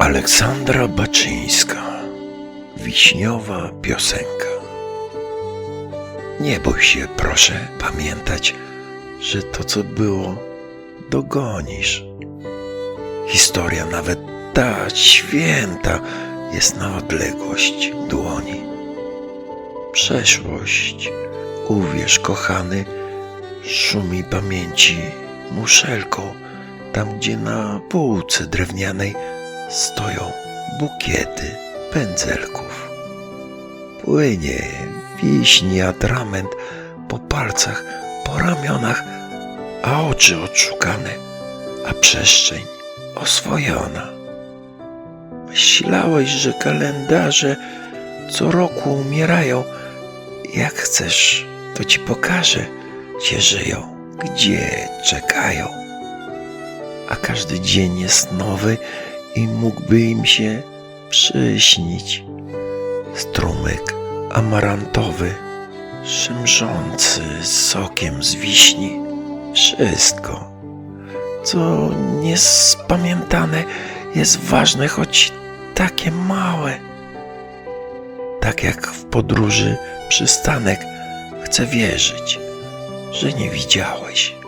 Aleksandra Baczyńska Wiśniowa piosenka Nie bój się, proszę pamiętać, że to co było, dogonisz. Historia nawet ta święta jest na odległość dłoni. Przeszłość, uwierz kochany, szumi pamięci muszelką, tam gdzie na półce drewnianej stoją bukiety pędzelków. Płynie wiśni atrament po palcach, po ramionach, a oczy odszukane, a przestrzeń oswojona. Myślałeś, że kalendarze co roku umierają. Jak chcesz, to ci pokażę, gdzie żyją, gdzie czekają. A każdy dzień jest nowy i mógłby im się przyśnić. Strumyk amarantowy, szemrzący sokiem z wiśni. Wszystko, co niespamiętane, jest ważne, choć takie małe. Tak jak w podróży przystanek, chcę wierzyć, że nie widziałeś.